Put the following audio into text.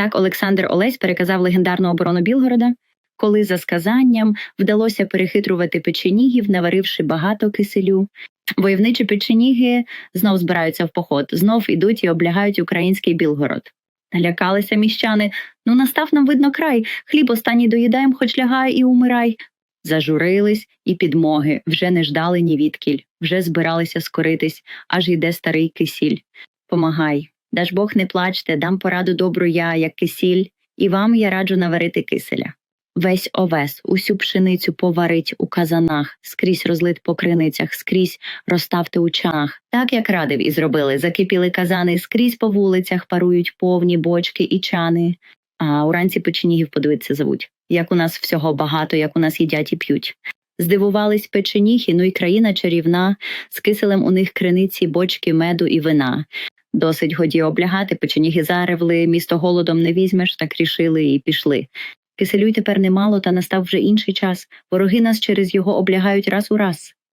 Так Олександр Олесь переказав легендарну оборону Білгорода, коли за сказанням вдалося перехитрувати печенігів, наваривши багато киселю. Войовничі печеніги знов збираються в поход, знов ідуть і облягають український Білгород. Налякалися міщани. Ну, настав нам видно край. Хліб останній доїдаєм, хоч лягай і умирай. Зажурились і підмоги вже не ждали ні відкіль, вже збиралися скоритись, аж йде старий кисіль. Помагай. Даж Бог не плачте, дам пораду добру я, як кисіль, і вам я раджу наварити киселя. Весь овес, усю пшеницю поварить у казанах, скрізь розлит по криницях, скрізь розставте у чанах. Так як радив і зробили, закипіли казани, скрізь по вулицях парують повні бочки і чани. А уранці печенігів подивитися зовуть. Як у нас всього багато, як у нас їдять і п'ють. Здивувались печеніги, ну й країна чарівна, з киселем у них криниці, бочки меду і вина. Досить годі облягати, печеніги заревли, місто голодом не візьмеш, так рішили і пішли. Киселю тепер немало, та настав вже інший час. Вороги нас через його облягають раз у раз.